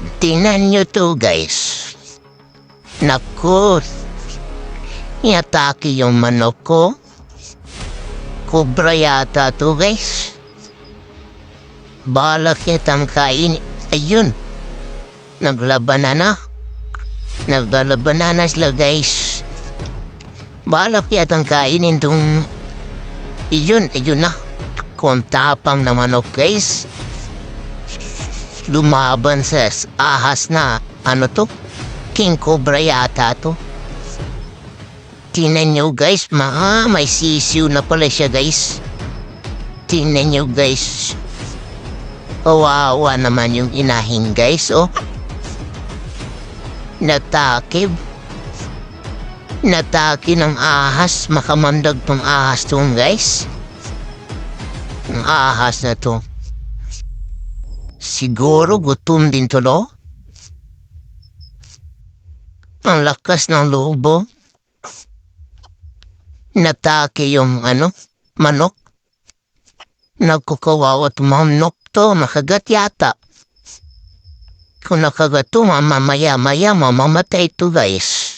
Tingnan nyo to guys. Naku. Iatake yung manok ko. Kubra yata to guys. Balak yatang kain. Ayun. Naglabanan na. Naglalabanan na sila guys. Balak yatang kainin tong... Iyon, ayun na. Kung tapang na manok guys. Lumaban sa s- ahas na, ano to? King Cobra yata to. Tingnan nyo guys, ma, may sisiw na pala siya guys. Tingnan nyo guys. Kawawa naman yung inahing guys, oh. Natakib. Natake ng ahas, makamandag tong ahas tong guys. Ang ahas na to. Siguro gutom din to, no? Ang lakas ng lobo. Natake yung ano, manok. Nagkukawawa at manok to, nakagat yata. Kung nakagat to, mamamaya-maya, mamamatay to guys.